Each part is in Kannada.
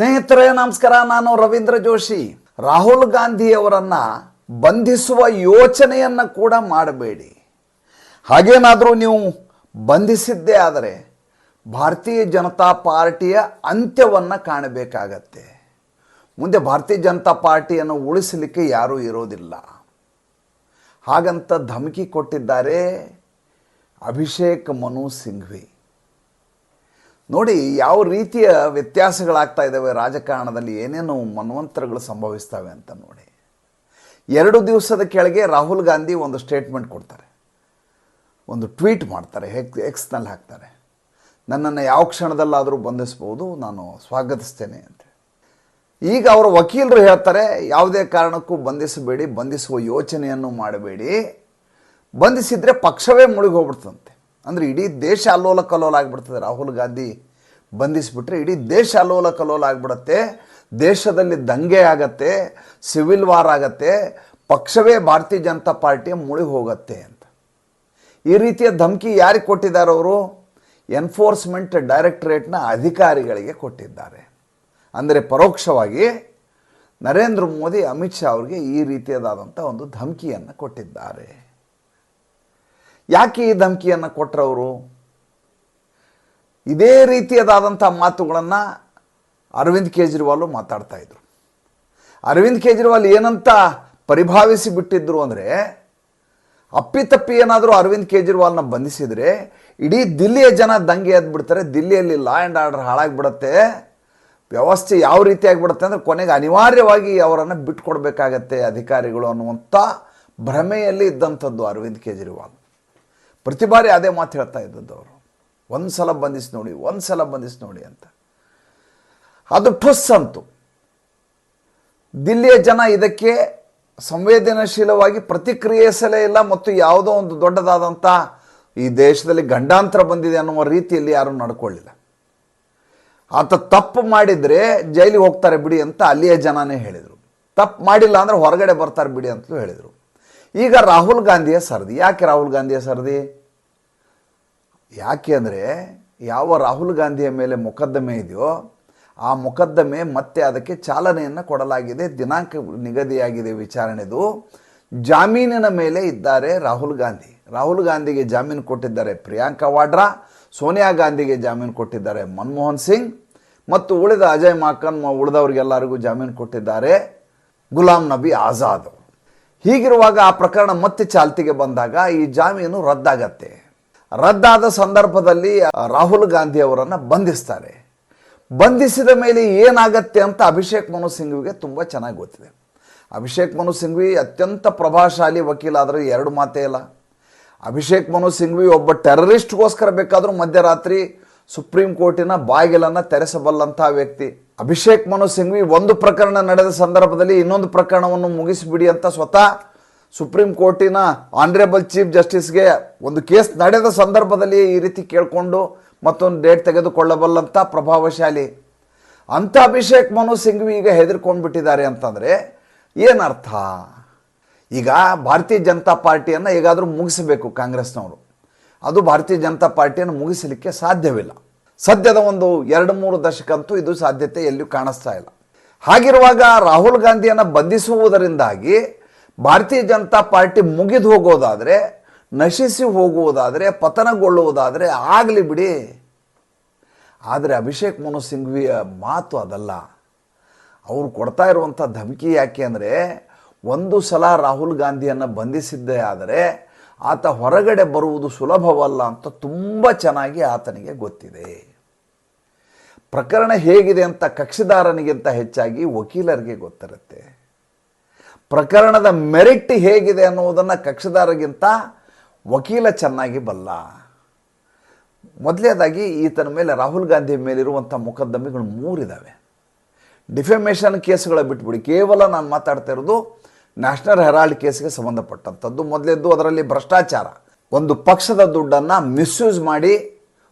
ಸ್ನೇಹಿತರೇ, ನಮಸ್ಕಾರ. ನಾನು ರವೀಂದ್ರ ಜೋಶಿ. ರಾಹುಲ್ ಗಾಂಧಿಯವರನ್ನ ಬಂಧಿಸುವ ಯೋಚನೆಯನ್ನು ಕೂಡ ಮಾಡಬೇಡಿ. ಹಾಗೇನಾದರೂ ನೀವು ಬಂಧಿಸಿದ್ದೇ ಆದರೆ ಭಾರತೀಯ ಜನತಾ ಪಾರ್ಟಿಯ ಅಂತ್ಯವನ್ನು ಕಾಣಬೇಕಾಗತ್ತೆ. ಮುಂದೆ ಭಾರತೀಯ ಜನತಾ ಪಾರ್ಟಿಯನ್ನು ಉಳಿಸಲಿಕ್ಕೆ ಯಾರೂ ಇರೋದಿಲ್ಲ. ಹಾಗಂತ ಧಮಕಿ ಕೊಟ್ಟಿದ್ದಾರೆ ಅಭಿಷೇಕ್ ಮನು ಸಿಂಘ್ವಿ. ನೋಡಿ, ಯಾವ ರೀತಿಯ ವ್ಯತ್ಯಾಸಗಳಾಗ್ತಾ ಇದ್ದಾವೆ ರಾಜಕಾರಣದಲ್ಲಿ, ಏನೇನು ಮನ್ವಂತರಗಳು ಸಂಭವಿಸ್ತವೆ ಅಂತ ನೋಡಿ. ಎರಡು ದಿವಸದ ಕೆಳಗೆ ರಾಹುಲ್ ಗಾಂಧಿ ಒಂದು ಸ್ಟೇಟ್ಮೆಂಟ್ ಕೊಡ್ತಾರೆ. ಒಂದು ಟ್ವೀಟ್ ಮಾಡ್ತಾರೆ ಹೆಕ್ ಎಕ್ಸ್ನಲ್ಲಿ ಹಾಕ್ತಾರೆ. ನನ್ನನ್ನು ಯಾವ ಕ್ಷಣದಲ್ಲಾದರೂ ಬಂಧಿಸ್ಬೋದು ನಾನು ಸ್ವಾಗತಿಸ್ತೇನೆ ಅಂತ ಈಗ ಅವರ ವಕೀಲರು ಹೇಳ್ತಾರೆ, ಯಾವುದೇ ಕಾರಣಕ್ಕೂ ಬಂಧಿಸಬೇಡಿ, ಬಂಧಿಸುವ ಯೋಚನೆಯನ್ನು ಮಾಡಬೇಡಿ. ಬಂಧಿಸಿದರೆ ಪಕ್ಷವೇ ಮುಳುಗಿ ಹೋಗ್ಬಿಡ್ತಂತೆ ಅಂದರೆ ಇಡೀ ದೇಶ ಅಲ್ಲೋಲ ಕಲ್ಲೋಲ ಆಗಿಬಿಡ್ತದೆ ರಾಹುಲ್ ಗಾಂಧಿ ಬಂಧಿಸಿಬಿಟ್ರೆ ಇಡೀ ದೇಶ ಅಲೋಲ ಕಲೋಲ ಆಗಿಬಿಡತ್ತೆ. ದೇಶದಲ್ಲಿ ದಂಗೆ ಆಗತ್ತೆ ಸಿವಿಲ್ ವಾರ್ ಆಗತ್ತೆ, ಪಕ್ಷವೇ ಭಾರತೀಯ ಜನತಾ ಪಾರ್ಟಿಯ ಮುಳುಗಿ ಹೋಗತ್ತೆ ಅಂತ. ಈ ರೀತಿಯ ಧಮಕಿ ಯಾರಿಗೆ ಕೊಟ್ಟಿದ್ದಾರೆ ಅವರು? ಎನ್ಫೋರ್ಸ್ಮೆಂಟ್ ಡೈರೆಕ್ಟರೇಟ್ನ ಅಧಿಕಾರಿಗಳಿಗೆ ಕೊಟ್ಟಿದ್ದಾರೆ. ಅಂದರೆ ಪರೋಕ್ಷವಾಗಿ ನರೇಂದ್ರ ಮೋದಿ, ಅಮಿತ್ ಶಾ ಅವರಿಗೆ ಈ ರೀತಿಯದಾದಂಥ ಒಂದು ಧಮಕಿಯನ್ನು ಕೊಟ್ಟಿದ್ದಾರೆ. ಯಾಕೆ ಈ ಧಮಕಿಯನ್ನು ಕೊಟ್ಟರವರು ಇದೇ ರೀತಿಯದಾದಂಥ ಮಾತುಗಳನ್ನು ಅರವಿಂದ್ ಕೇಜ್ರಿವಾಲು ಮಾತಾಡ್ತಾ ಇದ್ರು. ಅರವಿಂದ್ ಕೇಜ್ರಿವಾಲ್ ಏನಂತ ಪರಿಭಾವಿಸಿ ಬಿಟ್ಟಿದ್ರು ಅಂದರೆ ಅಪ್ಪಿತಪ್ಪಿ ಏನಾದರೂ ಅರವಿಂದ್ ಕೇಜ್ರಿವಾಲ್ನ ಬಂಧಿಸಿದರೆ, ಇಡೀ ದಿಲ್ಲಿಯ ಜನ ದಂಗೆ ಎದ್ಬಿಡ್ತಾರೆ, ದಿಲ್ಲಿಯಲ್ಲಿ ಲಾ ಆ್ಯಂಡ್ ಆರ್ಡರ್ ಹಾಳಾಗ್ಬಿಡತ್ತೆ, ವ್ಯವಸ್ಥೆ ಯಾವ ರೀತಿ ಆಗಿಬಿಡುತ್ತೆ ಅಂದರೆ ಕೊನೆಗೆ ಅನಿವಾರ್ಯವಾಗಿ ಅವರನ್ನು ಬಿಟ್ಕೊಡ್ಬೇಕಾಗತ್ತೆ ಅಧಿಕಾರಿಗಳು ಅನ್ನುವಂಥ ಭ್ರಮೆಯಲ್ಲಿ ಇದ್ದಂಥದ್ದು ಅರವಿಂದ್ ಕೇಜ್ರಿವಾಲ್. ಪ್ರತಿ ಬಾರಿ ಅದೇ ಮಾತು ಹೇಳ್ತಾ ಇದ್ದದ್ದು ಅವರು. ಒಂದು ಸಲ ಬಂಧಿಸಿ ನೋಡಿ ಒಂದು ಸಲ ಬಂಧಿಸಿ ನೋಡಿ ಅಂತ. ಅದು ಠುಸ್ ಅಂತು. ದಿಲ್ಲಿಯ ಜನ ಇದಕ್ಕೆ ಸಂವೇದನಾಶೀಲವಾಗಿ ಪ್ರತಿಕ್ರಿಯಿಸಲೇ ಇಲ್ಲ ಮತ್ತು ಯಾವುದೋ ಒಂದು ದೊಡ್ಡದಾದಂಥ ಈ ದೇಶದಲ್ಲಿ ಗಂಡಾಂತರ ಬಂದಿದೆ ಅನ್ನುವ ರೀತಿಯಲ್ಲಿ ಯಾರೂ ನಡ್ಕೊಳ್ಳಿಲ್ಲ. ಆತ ತಪ್ಪು ಮಾಡಿದರೆ ಜೈಲಿಗೆ ಹೋಗ್ತಾರೆ ಬಿಡಿ ಅಂತ ಅಲ್ಲಿಯ ಜನನೇ ಹೇಳಿದರು. ತಪ್ಪು ಮಾಡಿಲ್ಲ ಅಂದರೆ ಹೊರಗಡೆ ಬರ್ತಾರೆ ಬಿಡಿ ಅಂತಲೂ ಹೇಳಿದರು. ಈಗ ರಾಹುಲ್ ಗಾಂಧಿಯ ಸರದಿ, ಯಾಕೆ ರಾಹುಲ್ ಗಾಂಧಿಯ ಸರದಿ? ಯಾಕೆ ಅಂದರೆ ಯಾವ ರಾಹುಲ್ ಗಾಂಧಿಯ ಮೇಲೆ ಮೊಕದ್ದಮೆ ಇದೆಯೋ ಆ ಮೊಕದ್ದಮೆ ಮತ್ತೆ ಅದಕ್ಕೆ ಚಾಲನೆಯನ್ನು ಕೊಡಲಾಗಿದೆ, ದಿನಾಂಕ ನಿಗದಿಯಾಗಿದೆ ವಿಚಾರಣೆದು. ಜಾಮೀನಿನ ಮೇಲೆ ಇದ್ದಾರೆ ರಾಹುಲ್ ಗಾಂಧಿ. ರಾಹುಲ್ ಗಾಂಧಿಗೆ ಜಾಮೀನು ಕೊಟ್ಟಿದ್ದಾರೆ ಪ್ರಿಯಾಂಕಾ ವಾಡ್ರಾ, ಸೋನಿಯಾ ಗಾಂಧಿಗೆ ಜಾಮೀನು ಕೊಟ್ಟಿದ್ದಾರೆ ಮನಮೋಹನ್ ಸಿಂಗ್, ಮತ್ತು ಉಳಿದ ಅಜಯ್ ಮಾಕನ್ ಉಳಿದವರಿಗೆಲ್ಲರಿಗೂ ಜಾಮೀನು ಕೊಟ್ಟಿದ್ದಾರೆ ಗುಲಾಂ ನಬಿ ಆಜಾದ್. ಹೀಗಿರುವಾಗ ಆ ಪ್ರಕರಣ ಮತ್ತೆ ಚಾಲ್ತಿಗೆ ಬಂದಾಗ ಈ ಜಾಮೀನು ರದ್ದಾಗತ್ತೆ. ರದ್ದಾದ ಸಂದರ್ಭದಲ್ಲಿ ರಾಹುಲ್ ಗಾಂಧಿ ಅವರನ್ನು ಬಂಧಿಸ್ತಾರೆ. ಬಂಧಿಸಿದ ಮೇಲೆ ಏನಾಗತ್ತೆ ಅಂತ ಅಭಿಷೇಕ್ ಮನು ಸಿಂಘ್ವಿಗೆ ತುಂಬ ಚೆನ್ನಾಗಿ ಗೊತ್ತಿದೆ. ಅಭಿಷೇಕ್ ಮನು ಸಿಂಘ್ವಿ ಅತ್ಯಂತ ಪ್ರಭಾವಶಾಲಿ ವಕೀಲ ಆದರೂ ಎರಡು ಮಾತೇ ಇಲ್ಲ ಅಭಿಷೇಕ್ ಮನು ಸಿಂಘ್ವಿ ಒಬ್ಬ ಟೆರರಿಸ್ಟ್ಗೋಸ್ಕರ ಬೇಕಾದರೂ ಮಧ್ಯರಾತ್ರಿ ಸುಪ್ರೀಂ ಕೋರ್ಟಿನ ಬಾಗಿಲನ್ನು ತೆರೆಸಬಲ್ಲಂತಹ ವ್ಯಕ್ತಿ. ಅಭಿಷೇಕ್ ಮನು ಸಿಂಘ್ವಿ ಒಂದು ಪ್ರಕರಣ ನಡೆದ ಸಂದರ್ಭದಲ್ಲಿ ಇನ್ನೊಂದು ಪ್ರಕರಣವನ್ನು ಮುಗಿಸಿಬಿಡಿ ಅಂತ ಸ್ವತಃ ಸುಪ್ರೀಂ ಕೋರ್ಟಿನ ಆನರೇಬಲ್ ಚೀಫ್ ಜಸ್ಟಿಸ್ಗೆ ಒಂದು ಕೇಸ್ ನಡೆದ ಸಂದರ್ಭದಲ್ಲಿ ಈ ರೀತಿ ಕೇಳಿಕೊಂಡು ಮತ್ತೊಂದು ಡೇಟ್ ತೆಗೆದುಕೊಳ್ಳಬಲ್ಲಂಥ ಪ್ರಭಾವಶಾಲಿ. ಅಂಥ ಅಭಿಷೇಕ್ ಮನು ಸಿಂಘ್ವಿ ಈಗ ಹೆದರ್ಕೊಂಡು ಬಿಟ್ಟಿದ್ದಾರೆ ಅಂತಂದರೆ ಏನರ್ಥ? ಈಗ ಭಾರತೀಯ ಜನತಾ ಪಾರ್ಟಿಯನ್ನು ಹೇಗಾದರೂ ಮುಗಿಸಬೇಕು ಕಾಂಗ್ರೆಸ್ನವರು. ಅದು ಭಾರತೀಯ ಜನತಾ ಪಾರ್ಟಿಯನ್ನು ಮುಗಿಸಲಿಕ್ಕೆ ಸಾಧ್ಯವಿಲ್ಲ. ಸದ್ಯದ ಒಂದು ಎರಡು ಮೂರು ದಶಕಂತೂ ಇದು ಸಾಧ್ಯತೆ ಎಲ್ಲಿಯೂ ಕಾಣಿಸ್ತಾ ಇಲ್ಲ. ಹಾಗಿರುವಾಗ ರಾಹುಲ್ ಗಾಂಧಿಯನ್ನು ಬಂಧಿಸುವುದರಿಂದಾಗಿ ಭಾರತೀಯ ಜನತಾ ಪಾರ್ಟಿ ಮುಗಿದು ಹೋಗೋದಾದರೆ, ನಶಿಸಿ ಹೋಗುವುದಾದರೆ, ಪತನಗೊಳ್ಳುವುದಾದರೆ ಆಗಲಿ ಬಿಡಿ. ಆದರೆ ಅಭಿಷೇಕ್ ಮನು ಸಿಂಘ್ವಿಯ ಮಾತು ಅದಲ್ಲ. ಅವರು ಕೊಡ್ತಾ ಇರುವಂಥ ಧಮಕಿ ಯಾಕೆ ಅಂದರೆ, ಒಂದು ಸಲ ರಾಹುಲ್ ಗಾಂಧಿಯನ್ನು ಬಂಧಿಸಿದ್ದೇ ಆದರೆ, ಆತ ಹೊರಗಡೆ ಬರುವುದು ಸುಲಭವಲ್ಲ ಅಂತ ತುಂಬ ಚೆನ್ನಾಗಿ ಆತನಿಗೆ ಗೊತ್ತಿದೆ. ಪ್ರಕರಣ ಹೇಗಿದೆ ಅಂತ ಕಕ್ಷಿದಾರನಿಗಿಂತ ಹೆಚ್ಚಾಗಿ ವಕೀಲರಿಗೆ ಗೊತ್ತಿರುತ್ತೆ. ಪ್ರಕರಣದ ಮೆರಿಟ್ ಹೇಗಿದೆ ಅನ್ನುವುದನ್ನು ಕಕ್ಷಿದಾರಗಿಂತ ವಕೀಲ ಚೆನ್ನಾಗಿ ಬಲ್ಲ. ಮೊದಲನೇದಾಗಿ ಈತನ ಮೇಲೆ ರಾಹುಲ್ ಗಾಂಧಿ ಮೇಲಿರುವಂಥ ಮೊಕದ್ದಮೆಗಳು ಮೂರಿದ್ದಾವೆ ಡಿಫೆಮೇಷನ್ ಕೇಸ್ಗಳ ಬಿಟ್ಬಿಡಿ. ಕೇವಲ ನಾನು ಮಾತಾಡ್ತಾ ಇರೋದು ನ್ಯಾಷನಲ್ ಹೆರಾಲ್ಡ್ ಕೇಸ್ಗೆ ಸಂಬಂಧಪಟ್ಟಂಥದ್ದು. ಮೊದಲೇದ್ದು ಅದರಲ್ಲಿ ಭ್ರಷ್ಟಾಚಾರ. ಒಂದು ಪಕ್ಷದ ದುಡ್ಡನ್ನು ಮಿಸ್ಯೂಸ್ ಮಾಡಿ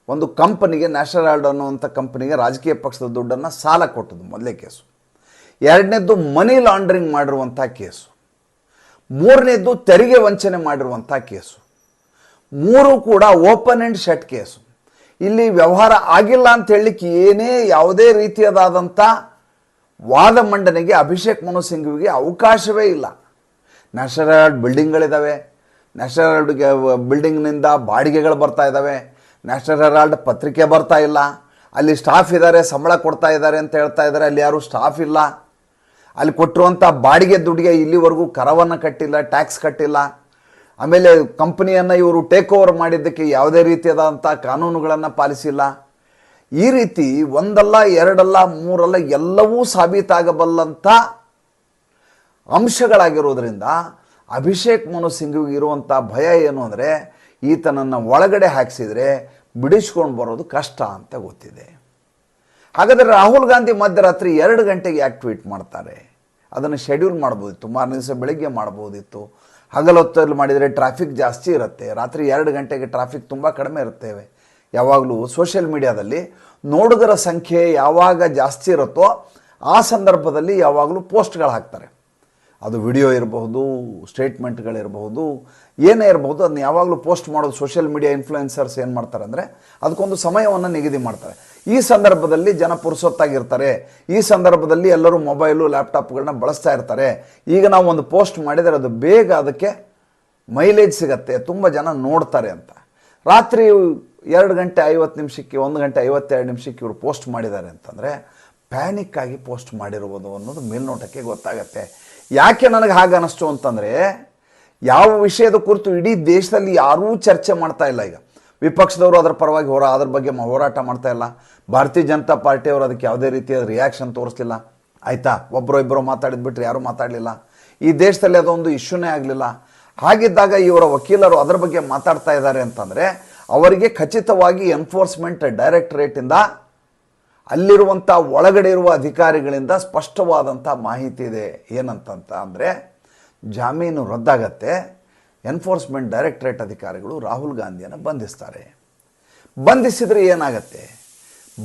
ಒಂದು ಕಂಪನಿಗೆ, ನ್ಯಾಷನಲ್ ಹೆರಾಲ್ಡ್ ಅನ್ನುವಂಥ ಕಂಪನಿಗೆ ರಾಜಕೀಯ ಪಕ್ಷದ ದುಡ್ಡನ್ನು ಸಾಲ ಕೊಟ್ಟದ್ದು ಮೊದಲೇ ಕೇಸು. ಎರಡನೇದ್ದು ಮನಿ ಲಾಂಡ್ರಿಂಗ್ ಮಾಡಿರುವಂಥ ಕೇಸು. ಮೂರನೇದ್ದು ತೆರಿಗೆ ವಂಚನೆ ಮಾಡಿರುವಂಥ ಕೇಸು. ಮೂರು ಕೂಡ ಓಪನ್ ಆ್ಯಂಡ್ ಶಟ್ ಕೇಸು. ಇಲ್ಲಿ ವ್ಯವಹಾರ ಆಗಿಲ್ಲ ಅಂತ ಹೇಳಲಿಕ್ಕೆ ಏನೇ ಯಾವುದೇ ರೀತಿಯದಾದಂಥ ವಾದ ಮಂಡನೆಗೆ ಅಭಿಷೇಕ್ ಮನು ಸಿಂಘ್ವಿಗೆ ಅವಕಾಶವೇ ಇಲ್ಲ. ನ್ಯಾಷನಲ್ ಹೆರಾಲ್ಡ್ ಬಿಲ್ಡಿಂಗ್ಗಳಿದ್ದಾವೆ ನ್ಯಾಷನಲ್ ಹೆರಾಲ್ಡ್ ಬಿಲ್ಡಿಂಗ್ನಿಂದ ಬಾಡಿಗೆಗಳು ಬರ್ತಾ ಇದ್ದಾವೆ ನ್ಯಾಷನಲ್ ಹೆರಾಲ್ಡ್ ಪತ್ರಿಕೆ ಬರ್ತಾ ಇಲ್ಲ. ಅಲ್ಲಿ ಸ್ಟಾಫ್ ಇದ್ದಾರೆ ಸಂಬಳ ಕೊಡ್ತಾ ಇದ್ದಾರೆ ಅಂತ ಹೇಳ್ತಾ ಇದ್ದಾರೆ ಅಲ್ಲಿ ಯಾರೂ ಸ್ಟಾಫ್ ಇಲ್ಲ. ಅಲ್ಲಿ ಕೊಟ್ಟಿರುವಂಥ ಬಾಡಿಗೆ ದುಡ್ಡಿಗೆ ಇಲ್ಲಿವರೆಗೂ ಕರವನ್ನು ಕಟ್ಟಿಲ್ಲ ಟ್ಯಾಕ್ಸ್ ಕಟ್ಟಿಲ್ಲ. ಆಮೇಲೆ ಕಂಪ್ನಿಯನ್ನು ಇವರು ಟೇಕ್ ಓವರ್ ಮಾಡಿದ್ದಕ್ಕೆ ಯಾವುದೇ ರೀತಿಯಾದಂಥ ಕಾನೂನುಗಳನ್ನು ಪಾಲಿಸಿಲ್ಲ. ಈ ರೀತಿ ಒಂದಲ್ಲ, ಎರಡಲ್ಲ, ಮೂರಲ್ಲ ಎಲ್ಲವೂ ಸಾಬೀತಾಗಬಲ್ಲಂಥ ಅಂಶಗಳಾಗಿರೋದ್ರಿಂದ ಅಭಿಷೇಕ್ ಮನು ಸಿಂಗ್ಗೆ ಇರುವಂಥ ಭಯ ಏನು ಅಂದರೆ, ಈತನನ್ನು ಒಳಗಡೆ ಹಾಕಿಸಿದರೆ ಬಿಡಿಸ್ಕೊಂಡು ಬರೋದು ಕಷ್ಟ ಅಂತ ಗೊತ್ತಿದೆ. ಹಾಗಾದರೆ ರಾಹುಲ್ ಗಾಂಧಿ ಮಧ್ಯರಾತ್ರಿ ಎರಡು ಗಂಟೆಗೆ ಯಾಕೆ ಟ್ವೀಟ್ ಮಾಡ್ತಾರೆ? ಅದನ್ನು ಶೆಡ್ಯೂಲ್ ಮಾಡ್ಬೋದಿತ್ತು, ಮಾರನೇ ದಿವಸ ಬೆಳಗ್ಗೆ ಮಾಡ್ಬೋದಿತ್ತು. ಹಗಲೊತ್ತಲ್ಲಿ ಮಾಡಿದರೆ ಟ್ರಾಫಿಕ್ ಜಾಸ್ತಿ ಇರುತ್ತೆ, ರಾತ್ರಿ ಎರಡು ಗಂಟೆಗೆ ಟ್ರಾಫಿಕ್ ತುಂಬ ಕಡಿಮೆ ಇರುತ್ತೇವೆ. ಯಾವಾಗಲೂ ಸೋಷಿಯಲ್ ಮೀಡಿಯಾದಲ್ಲಿ ನೋಡುಗರ ಸಂಖ್ಯೆ ಯಾವಾಗ ಜಾಸ್ತಿ ಇರುತ್ತೋ ಆ ಸಂದರ್ಭದಲ್ಲಿ ಯಾವಾಗಲೂ ಪೋಸ್ಟ್ಗಳು ಹಾಕ್ತಾರೆ. ಅದು ವಿಡಿಯೋ ಇರಬಹುದು, ಸ್ಟೇಟ್ಮೆಂಟ್ಗಳಿರಬಹುದು, ಏನೇ ಇರಬಹುದು, ಅದನ್ನ ಯಾವಾಗಲೂ ಪೋಸ್ಟ್ ಮಾಡೋದು ಸೋಷಿಯಲ್ ಮೀಡಿಯಾ ಇನ್ಫ್ಲುಯೆನ್ಸರ್ಸ್ ಏನು ಮಾಡ್ತಾರೆ ಅಂದರೆ ಅದಕ್ಕೊಂದು ಸಮಯವನ್ನು ನಿಗದಿ ಮಾಡ್ತಾರೆ. ಈ ಸಂದರ್ಭದಲ್ಲಿ ಜನ ಪುರುಸೊತ್ತಾಗಿರ್ತಾರೆ. ಈ ಸಂದರ್ಭದಲ್ಲಿ ಎಲ್ಲರೂ ಮೊಬೈಲು ಲ್ಯಾಪ್ಟಾಪ್ಗಳನ್ನ ಬಳಸ್ತಾ ಇರ್ತಾರೆ. ಈಗ ನಾವು ಒಂದು ಪೋಸ್ಟ್ ಮಾಡಿದರೆ ಅದು ಬೇಗ ಅದಕ್ಕೆ ಮೈಲೇಜ್ ಸಿಗತ್ತೆ, ತುಂಬ ಜನ ನೋಡ್ತಾರೆ ಅಂತ. ರಾತ್ರಿ ಎರಡು ಗಂಟೆ ಐವತ್ತು ನಿಮಿಷಕ್ಕೆ, ಒಂದು ಗಂಟೆ ಐವತ್ತೆರಡು ನಿಮಿಷಕ್ಕೆ ಇವರು ಪೋಸ್ಟ್ ಮಾಡಿದ್ದಾರೆ ಅಂತಂದರೆ ಪ್ಯಾನಿಕ್ ಆಗಿ ಪೋಸ್ಟ್ ಮಾಡಿರ್ಬೋದು ಅನ್ನೋದು ಮೇಲ್ನೋಟಕ್ಕೆ ಗೊತ್ತಾಗತ್ತೆ. ಯಾಕೆ ನನಗೆ ಹಾಗೆ ಅನ್ನಿಸ್ತು ಅಂತಂದರೆ, ಯಾವ ವಿಷಯದ ಕುರಿತು ಇಡೀ ದೇಶದಲ್ಲಿ ಯಾರೂ ಚರ್ಚೆ ಮಾಡ್ತಾ ಇಲ್ಲ ಈಗ. ವಿಪಕ್ಷದವರು ಅದರ ಪರವಾಗಿ ಹೋರಾ, ಅದ್ರ ಬಗ್ಗೆ ಹೋರಾಟ ಮಾಡ್ತಾ ಇಲ್ಲ. ಭಾರತೀಯ ಜನತಾ ಪಾರ್ಟಿಯವರು ಅದಕ್ಕೆ ಯಾವುದೇ ರೀತಿಯ ರಿಯಾಕ್ಷನ್ ತೋರಿಸ್ಲಿಲ್ಲ. ಆಯಿತಾ? ಒಬ್ಬರು ಇಬ್ಬರು ಮಾತಾಡಿದ್ ಬಿಟ್ಟರೆ ಯಾರೂ ಮಾತಾಡಲಿಲ್ಲ. ಈ ದೇಶದಲ್ಲಿ ಅದೊಂದು ಇಶ್ಯೂನೇ ಆಗಲಿಲ್ಲ. ಹಾಗಿದ್ದಾಗ ಇವರ ವಕೀಲರು ಅದರ ಬಗ್ಗೆ ಮಾತಾಡ್ತಾ ಇದ್ದಾರೆ ಅಂತಂದರೆ, ಅವರಿಗೆ ಖಚಿತವಾಗಿ ಎನ್ಫೋರ್ಸ್ಮೆಂಟ್ ಡೈರೆಕ್ಟರೇಟಿಂದ ಅಲ್ಲಿರುವಂಥ ಒಳಗಡೆ ಇರುವ ಅಧಿಕಾರಿಗಳಿಂದ ಸ್ಪಷ್ಟವಾದಂಥ ಮಾಹಿತಿ ಇದೆ. ಏನಂತಂತ ಅಂದರೆ ಜಾಮೀನು ರದ್ದಾಗತ್ತೆ. ಎನ್ಫೋರ್ಸ್ಮೆಂಟ್ ಡೈರೆಕ್ಟರೇಟ್ ಅಧಿಕಾರಿಗಳು ರಾಹುಲ್ ಗಾಂಧಿಯನ್ನು ಬಂಧಿಸ್ತಾರೆ. ಬಂಧಿಸಿದರೆ ಏನಾಗತ್ತೆ?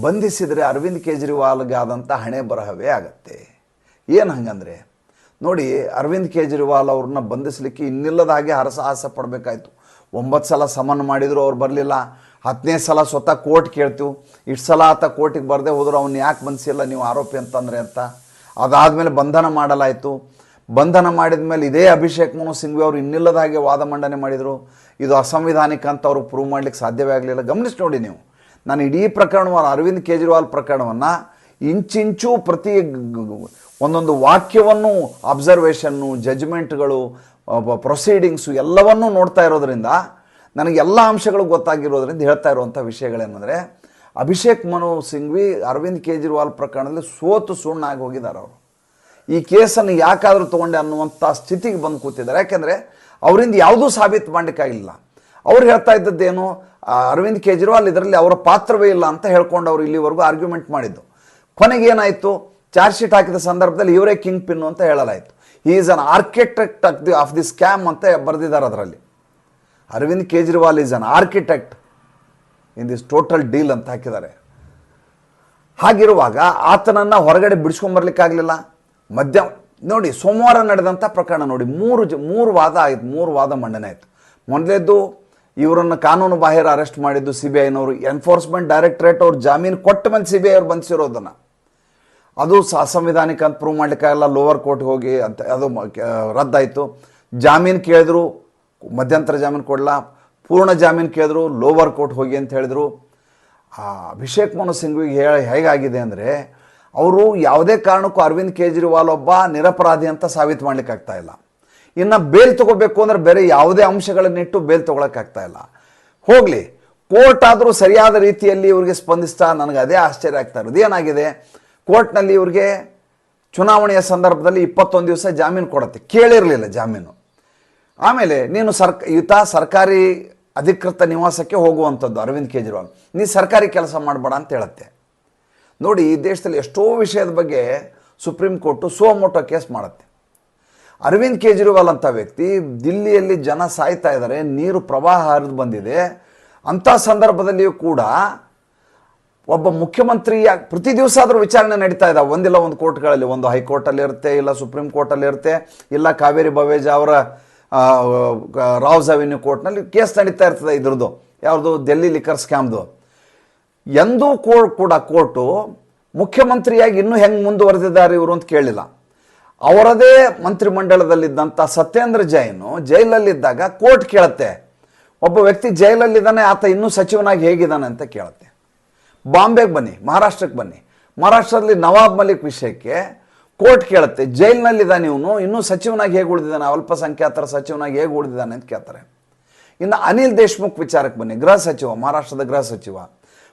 ಬಂಧಿಸಿದರೆ ಅರವಿಂದ್ ಕೇಜ್ರಿವಾಲ್ಗೆ ಆದಂಥ ಹಣೆ ಬರಹವೇ ಆಗತ್ತೆ. ಏನು ಹಂಗಂದರೆ? ನೋಡಿ, ಅರವಿಂದ್ ಕೇಜ್ರಿವಾಲ್ ಅವ್ರನ್ನ ಬಂಧಿಸಲಿಕ್ಕೆ ಇನ್ನಿಲ್ಲದ ಹಾಗೆ ಹರಸಾಹಸ ಪಡಬೇಕಾಯಿತು. ಒಂಬತ್ತು ಸಲ ಸಮನ್ ಮಾಡಿದರೂ ಅವ್ರು ಬರಲಿಲ್ಲ. ಹತ್ತನೇ ಸಲ ಸ್ವತಃ ಕೋರ್ಟ್ ಕೇಳ್ತೀವಿ. ಇಷ್ಟು ಸಲ ಆತ ಕೋರ್ಟಿಗೆ ಬರದೆ ಹೋದ್ರು, ಅವ್ನು ಯಾಕೆ ಬಂದಿಸಿಲ್ಲ, ನೀವು ಆರೋಪಿ ಅಂತಂದ್ರೆ ಅಂತ. ಅದಾದಮೇಲೆ ಬಂಧನ ಮಾಡಲಾಯಿತು. ಬಂಧನ ಮಾಡಿದ ಮೇಲೆ ಇದೇ ಅಭಿಷೇಕ್ ಮನು ಸಿಂಘ್ವಿ ಅವರು ಇನ್ನಿಲ್ಲದ ಹಾಗೆ ವಾದ ಮಂಡನೆ ಮಾಡಿದರು. ಇದು ಅಸಂವಿಧಾನಿಕ ಅಂತ ಅವರು ಪ್ರೂವ್ ಮಾಡ್ಲಿಕ್ಕೆ ಸಾಧ್ಯವೇ ಆಗಲಿಲ್ಲ. ಗಮನಿಸಿ ನೋಡಿ ನೀವು. ನಾನು ಇಡೀ ಪ್ರಕರಣವನ್ನು, ಅರವಿಂದ್ ಕೇಜ್ರಿವಾಲ್ ಪ್ರಕರಣವನ್ನು ಇಂಚಿಂಚು ಪ್ರತಿ ಒಂದೊಂದು ವಾಕ್ಯವನ್ನು ಅಬ್ಸರ್ವೇಷನ್ನು ಜಜ್ಮೆಂಟ್ಗಳು ಪ್ರೊಸೀಡಿಂಗ್ಸು ಎಲ್ಲವನ್ನೂ ನೋಡ್ತಾ ಇರೋದ್ರಿಂದ ನನಗೆ ಎಲ್ಲ ಅಂಶಗಳು ಗೊತ್ತಾಗಿರೋದ್ರಿಂದ ಹೇಳ್ತಾ ಇರುವಂಥ ವಿಷಯಗಳೇನೆಂದರೆ, ಅಭಿಷೇಕ್ ಮನು ಸಿಂಘ್ವಿ ಅರವಿಂದ್ ಕೇಜ್ರಿವಾಲ್ ಪ್ರಕರಣದಲ್ಲಿ ಸೋತು ಸುಣ್ಣಾಗಿ ಹೋಗಿದ್ದಾರೆ ಅವರು. ಈ ಕೇಸನ್ನು ಯಾಕಾದರೂ ತೊಗೊಂಡೆ ಅನ್ನುವಂಥ ಸ್ಥಿತಿಗೆ ಬಂದು ಕೂತಿದ್ದಾರೆ. ಯಾಕೆಂದರೆ ಅವರಿಂದ ಯಾವುದೂ ಸಾಬೀತು ಮಾಡಲಿಕ್ಕಾಗಿಲ್ಲ ಅವ್ರು ಹೇಳ್ತಾ ಇದ್ದದ್ದೇನು ಅರವಿಂದ್ ಕೇಜ್ರಿವಾಲ್ ಇದರಲ್ಲಿ ಅವರ ಪಾತ್ರವೇ ಇಲ್ಲ ಅಂತ ಹೇಳ್ಕೊಂಡು ಅವರು ಇಲ್ಲಿವರೆಗೂ ಆರ್ಗ್ಯುಮೆಂಟ್ ಮಾಡಿದ್ದು. ಕೊನೆಗೆ ಏನಾಯಿತು, ಚಾರ್ಜ್ ಶೀಟ್ ಹಾಕಿದ ಸಂದರ್ಭದಲ್ಲಿ ಇವರೇ ಕಿಂಗ್ ಪಿನ್ ಅಂತ ಹೇಳಲಾಯಿತು. ಈ is an architect of the of the scam ಅಂತ ಬರೆದಿದ್ದಾರೆ ಅದರಲ್ಲಿ. Arvind Kejriwal is an architect in this total deal ಅಂತ ಹಾಕಿದ್ದಾರೆ. ಹಾಗಿರುವಾಗ ಆತನನ್ನು ಹೊರಗಡೆ ಬಿಡಿಸ್ಕೊಂಬರ್ಲಿಕ್ಕಾಗಲಿಲ್ಲ ಮಧ್ಯ ನೋಡಿ, ಸೋಮವಾರ ನಡೆದಂಥ ಪ್ರಕರಣ ನೋಡಿ, ಮೂರು ಜ, ಮೂರು ವಾದ ಆಯಿತು, ಮೂರು ವಾದ ಮಂಡನೆ ಆಯಿತು. ಮೊದಲೇದ್ದು ಇವರನ್ನು ಕಾನೂನು ಬಾಹಿರ ಅರೆಸ್ಟ್ ಮಾಡಿದ್ದು ಸಿ ಬಿ ಐನವರು ಎನ್ಫೋರ್ಸ್ಮೆಂಟ್ ಡೈರೆಕ್ಟ್ರೇಟ್ ಅವ್ರು ಜಾಮೀನು ಕೊಟ್ಟ ಮೇಲೆ ಸಿ ಬಿ ಐ ಅವ್ರು ಬಂಧಿಸಿರೋದನ್ನು ಅದು ಅಸಂವಿಧಾನಿಕ ಅಂತ ಪ್ರೂವ್ ಮಾಡಲಿಕ್ಕಾಗಲ್ಲ ಲೋವರ್ ಕೋರ್ಟ್ಗೆ ಹೋಗಿ ಅಂತ, ಅದು ರದ್ದಾಯಿತು. ಜಾಮೀನು ಕೇಳಿದ್ರು ಮಧ್ಯಂತರ ಜಾಮೀನು ಕೊಡಲ್ಲ ಪೂರ್ಣ ಜಾಮೀನು ಕೇಳಿದ್ರು, ಲೋವರ್ ಕೋರ್ಟ್ ಹೋಗಿ ಅಂತ ಹೇಳಿದರು. ಆ ಅಭಿಷೇಕ್ ಮನು ಸಿಂಘ್ವಿಗೆ ಹೇಳ ಹೇಗಾಗಿದೆ ಅಂದರೆ, ಅವರು ಯಾವುದೇ ಕಾರಣಕ್ಕೂ ಅರವಿಂದ್ ಕೇಜ್ರಿವಾಲ್ ಒಬ್ಬ ನಿರಪರಾಧಿ ಅಂತ ಸಾಬೀತು ಮಾಡಲಿಕ್ಕಾಗ್ತಾ ಇಲ್ಲ. ಇನ್ನು ಬೇಲ್ ತೊಗೋಬೇಕು ಅಂದ್ರೆ ಬೇರೆ ಯಾವುದೇ ಅಂಶಗಳನ್ನಿಟ್ಟು ಬೇಲ್ ತೊಗೊಳಕ್ಕಾಗ್ತಾ ಇಲ್ಲ. ಹೋಗಲಿ, ಕೋರ್ಟ್ ಆದರೂ ಸರಿಯಾದ ರೀತಿಯಲ್ಲಿ ಇವರಿಗೆ ಸ್ಪಂದಿಸ್ತಾ, ನನಗೆ ಅದೇ ಆಶ್ಚರ್ಯ ಆಗ್ತಾ ಇರೋದು. ಏನಾಗಿದೆ? ಕೋರ್ಟ್ನಲ್ಲಿ ಇವ್ರಿಗೆ ಚುನಾವಣೆಯ ಸಂದರ್ಭದಲ್ಲಿ ಇಪ್ಪತ್ತೊಂದು ದಿವಸ ಜಾಮೀನು ಕೊಡುತ್ತೆ. ಕೇಳಿರಲಿಲ್ಲ ಜಾಮೀನು. ಆಮೇಲೆ ನೀನು ಸರ್ಕ, ಈತ ಸರ್ಕಾರಿ ಅಧಿಕೃತ ನಿವಾಸಕ್ಕೆ ಹೋಗುವಂಥದ್ದು, ಅರವಿಂದ್ ಕೇಜ್ರಿವಾಲ್. ನೀ ಸರ್ಕಾರಿ ಕೆಲಸ ಮಾಡಬೇಡ ಅಂತ ಹೇಳುತ್ತೆ. ನೋಡಿ, ಈ ದೇಶದಲ್ಲಿ ಎಷ್ಟೋ ವಿಷಯದ ಬಗ್ಗೆ ಸುಪ್ರೀಂ ಕೋರ್ಟು ಸೋಮೋಟೋ ಕೇಸ್ ಮಾಡುತ್ತೆ. ಅರವಿಂದ್ ಕೇಜ್ರಿವಾಲ್ ಅಂತ ವ್ಯಕ್ತಿ ದಿಲ್ಲಿಯಲ್ಲಿ ಜನ ಸಾಯ್ತಾ ಇದ್ದಾರೆ, ನೀರು ಪ್ರವಾಹ ಹರಿದು ಬಂದಿದೆ. ಅಂಥ ಸಂದರ್ಭದಲ್ಲಿಯೂ ಕೂಡ ಒಬ್ಬ ಮುಖ್ಯಮಂತ್ರಿಯ ಪ್ರತಿ ದಿವಸ ಆದರೂ ವಿಚಾರಣೆ ನಡೀತಾ ಇದ್ದಾವೆ ಒಂದಿಲ್ಲ ಒಂದು ಕೋರ್ಟ್ಗಳಲ್ಲಿ, ಒಂದು ಹೈಕೋರ್ಟಲ್ಲಿ ಇರುತ್ತೆ, ಇಲ್ಲ ಸುಪ್ರೀಂ ಕೋರ್ಟಲ್ಲಿ ಇರುತ್ತೆ, ಇಲ್ಲ ಕಾವೇರಿ ಬವೇಜ ಅವರ ರಾವ್ಸ್ ಅವೆನ್ಯೂ ಕೋರ್ಟ್ನಲ್ಲಿ ಕೇಸ್ ನಡೀತಾ ಇರ್ತದೆ ಇದ್ರದ್ದು. ಯಾವುದು? ಡೆಲ್ಲಿ ಲಿಕರ್ ಸ್ಕ್ಯಾಮ್ದು ಎಂದೂ ಕೋರ್ಟ್ ಕೂಡ ಕೋರ್ಟು ಮುಖ್ಯಮಂತ್ರಿಯಾಗಿ ಇನ್ನೂ ಹೆಂಗೆ ಮುಂದುವರೆದಿದ್ದಾರೆ ಇವರು ಅಂತ ಕೇಳಿಲ್ಲ. ಅವರದೇ ಮಂತ್ರಿಮಂಡಲದಲ್ಲಿದ್ದಂಥ ಸತ್ಯೇಂದ್ರ ಜೈನು ಜೈಲಲ್ಲಿದ್ದಾಗ ಕೋರ್ಟ್ ಕೇಳುತ್ತೆ. ಒಬ್ಬ ವ್ಯಕ್ತಿ ಜೈಲಲ್ಲಿದ್ದಾನೆ, ಆತ ಇನ್ನೂ ಸಚಿವನಾಗಿ ಹೇಗಿದ್ದಾನೆ ಅಂತ ಕೇಳುತ್ತೆ. ಬಾಂಬೆಗೆ ಬನ್ನಿ, ಮಹಾರಾಷ್ಟ್ರಕ್ಕೆ ಬನ್ನಿ. ಮಹಾರಾಷ್ಟ್ರದಲ್ಲಿ ನವಾಬ್ ಮಲಿಕ್ ವಿಷಯಕ್ಕೆ ಕೋರ್ಟ್ ಕೇಳುತ್ತೆ ಜೈಲಿನಲ್ಲಿದ್ದಾನೆ ಇವನು ಇನ್ನೂ ಸಚಿವನಾಗಿ ಹೇಗೆ ಉಳಿದಿದ್ದಾನೆ? ಅಲ್ಪಸಂಖ್ಯಾತರ ಸಚಿವನಾಗಿ ಹೇಗೆ ಉಳಿದಿದ್ದಾನೆ? ಅಂತ ಕೇಳ್ತಾರೆ. ಇನ್ನು ಅನಿಲ್ ದೇಶ್ಮುಖ್ ವಿಚಾರಕ್ಕೆ ಬನ್ನಿ. ಗೃಹ ಸಚಿವ, ಮಹಾರಾಷ್ಟ್ರದ ಗೃಹ ಸಚಿವ.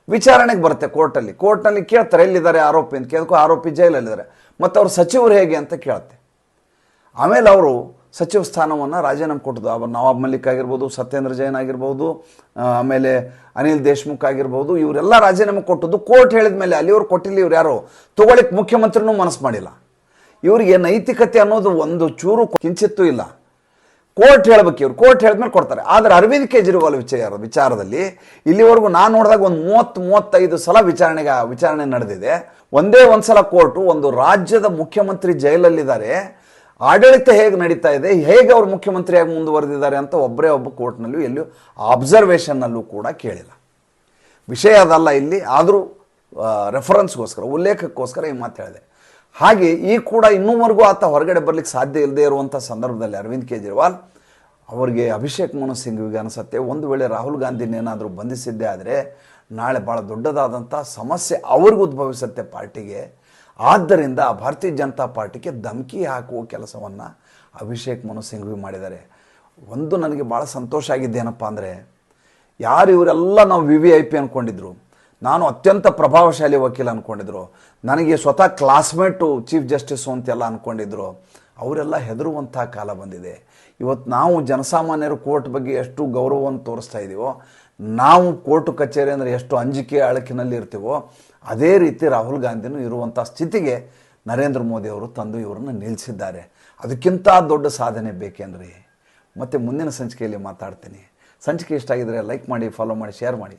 ವಿಚಾರಣೆಗೆ ಬರುತ್ತೆ ಕೋರ್ಟಲ್ಲಿ. ಕೋರ್ಟ್ನಲ್ಲಿ ಕೇಳ್ತಾರೆ, ಎಲ್ಲಿದ್ದಾರೆ ಆರೋಪಿ? ಅಂತ ಕೇಳ್ಕೊ ಆರೋಪಿ ಜೈಲಲ್ಲಿದ್ದಾರೆ. ಮತ್ತು ಅವ್ರ ಸಚಿವರು ಹೇಗೆ ಅಂತ ಕೇಳುತ್ತೆ. ಆಮೇಲೆ ಅವರು ಸಚಿವ ಸ್ಥಾನವನ್ನು ರಾಜೀನಾಮೆ ಕೊಟ್ಟದ್ದು. ಅವರು ನವಾಬ್ ಮಲ್ಲಿಕ್ ಆಗಿರ್ಬೋದು, ಸತ್ಯೇಂದ್ರ ಜೈನ್ ಆಗಿರ್ಬೋದು ಆಮೇಲೆ ಅನಿಲ್ ದೇಶ್ಮುಖ್ ಆಗಿರ್ಬೋದು, ಇವರೆಲ್ಲ ರಾಜೀನಾಮೆ ಕೊಟ್ಟದ್ದು ಕೋರ್ಟ್ ಹೇಳಿದ ಮೇಲೆ ಅಲ್ಲಿಯವ್ರು ಕೊಟ್ಟಿಲ್ಲ ಇವ್ರು ಯಾರು? ತಗೊಳ್ಳಿಕ್ಕೆ ಮುಖ್ಯಮಂತ್ರಿನೂ ಮನಸ್ಸು ಮಾಡಿಲ್ಲ. ಇವರಿಗೆ ನೈತಿಕತೆ ಅನ್ನೋದು ಒಂದು ಚೂರು ಕಿಂಚಿತ್ತೂ ಇಲ್ಲ. ಕೋರ್ಟ್ ಹೇಳ್ಬೇಕು ಇವ್ರು. ಕೋರ್ಟ್ ಹೇಳಿದ್ಮೇಲೆ ಕೊಡ್ತಾರೆ. ಆದರೆ ಅರವಿಂದ್ ಕೇಜ್ರಿವಾಲ್ ವಿಚಾರ, ವಿಚಾರದಲ್ಲಿ ಇಲ್ಲಿವರೆಗೂ ನಾನು ನೋಡಿದಾಗ ಒಂದು ಮೂವತ್ತು, ಮೂವತ್ತೈದು ಸಲ ವಿಚಾರಣೆಗೆ, ವಿಚಾರಣೆ ನಡೆದಿದೆ. ಒಂದೇ ಒಂದು ಸಲ ಕೋರ್ಟು, ಒಂದು ರಾಜ್ಯದ ಮುಖ್ಯಮಂತ್ರಿ ಜೈಲಲ್ಲಿದ್ದಾರೆ. ಆಡಳಿತ ಹೇಗೆ ನಡೀತಾ ಇದೆ, ಹೇಗೆ ಅವರು ಮುಖ್ಯಮಂತ್ರಿಯಾಗಿ ಮುಂದುವರೆದಿದ್ದಾರೆ ಅಂತ ಒಬ್ಬರೇ ಒಬ್ಬ ಕೋರ್ಟ್ನಲ್ಲೂ ಎಲ್ಲಿಯೂ ಅಬ್ಸರ್ವೇಷನ್ನಲ್ಲೂ ಕೂಡ ಕೇಳಿಲ್ಲ. ವಿಷಯ ಅದಲ್ಲ ಇಲ್ಲಿ. ಆದರೂ ರೆಫರೆನ್ಸ್ಗೋಸ್ಕರ ಉಲ್ಲೇಖಕ್ಕೋಸ್ಕರ ಈ ಮಾತು ಹೇಳಿದೆ. ಹಾಗೆ ಈ ಕೂಡ ಇನ್ನೂವರೆಗೂ ಆತ ಹೊರಗಡೆ ಬರಲಿಕ್ಕೆ ಸಾಧ್ಯ ಇಲ್ಲದೆ ಇರುವಂಥ ಸಂದರ್ಭದಲ್ಲಿ ಅರವಿಂದ್ ಕೇಜ್ರಿವಾಲ್ ಅವರಿಗೆ ಅಭಿಷೇಕ್ ಮನು ಸಿಂಘ್ವಿಗೆ ಅನಿಸುತ್ತೆ. ಒಂದು ವೇಳೆ ರಾಹುಲ್ ಗಾಂಧಿನೇನಾದರೂ ಬಂಧಿಸಿದ್ದೆ ಆದರೆ ನಾಳೆ ಭಾಳ ದೊಡ್ಡದಾದಂಥ ಸಮಸ್ಯೆ ಅವ್ರಿಗೂ ಉದ್ಭವಿಸುತ್ತೆ ಪಾರ್ಟಿಗೆ. ಆದ್ದರಿಂದ ಭಾರತೀಯ ಜನತಾ ಪಾರ್ಟಿಗೆ ಧಮಕಿ ಹಾಕುವ ಕೆಲಸವನ್ನು ಅಭಿಷೇಕ್ ಮನು ಸಿಂಘ್ವಿ ಮಾಡಿದ್ದಾರೆ. ಒಂದು ನನಗೆ ಭಾಳ ಸಂತೋಷ ಆಗಿದ್ದೇನಪ್ಪ ಅಂದರೆ, ಯಾರು ಇವರೆಲ್ಲ ನಾವು ವಿ ವಿ ಐ ಪಿ ಅಂದ್ಕೊಂಡಿದ್ರು ನಾನು ಅತ್ಯಂತ ಪ್ರಭಾವಶಾಲಿ ವಕೀಲ ಅಂದ್ಕೊಂಡಿದ್ರು ನನಗೆ ಸ್ವತಃ ಕ್ಲಾಸ್ಮೇಟು ಚೀಫ್ ಜಸ್ಟಿಸು ಅಂತೆಲ್ಲ ಅಂದ್ಕೊಂಡಿದ್ರು ಅವರೆಲ್ಲ ಹೆದರುವಂಥ ಕಾಲ ಬಂದಿದೆ. ಇವತ್ತು ನಾವು ಜನಸಾಮಾನ್ಯರು ಕೋರ್ಟ್ ಬಗ್ಗೆ ಎಷ್ಟು ಗೌರವವನ್ನು ತೋರಿಸ್ತಾ ಇದ್ದೀವೋ ನಾವು ಕೋರ್ಟ್ ಕಚೇರಿ ಅಂದರೆ ಎಷ್ಟು ಅಂಜಿಕೆ ಅಳಕಿನಲ್ಲಿ ಇರ್ತೀವೋ, ಅದೇ ರೀತಿ ರಾಹುಲ್ ಗಾಂಧಿನೂ ಇರುವಂಥ ಸ್ಥಿತಿಗೆ ನರೇಂದ್ರ ಮೋದಿ ಅವರು ತಂದು ಇವರನ್ನು ನಿಲ್ಲಿಸಿದ್ದಾರೆ. ಅದಕ್ಕಿಂತ ದೊಡ್ಡ ಸಾಧನೆ ಬೇಕೇನ್ರಿ ಮತ್ತು ಮುಂದಿನ ಸಂಚಿಕೆಯಲ್ಲಿ ಮಾತಾಡ್ತೀನಿ. ಸಂಚಿಕೆ ಇಷ್ಟ ಆಗಿದರೆ ಲೈಕ್ ಮಾಡಿ ಫಾಲೋ ಮಾಡಿ ಶೇರ್ ಮಾಡಿ.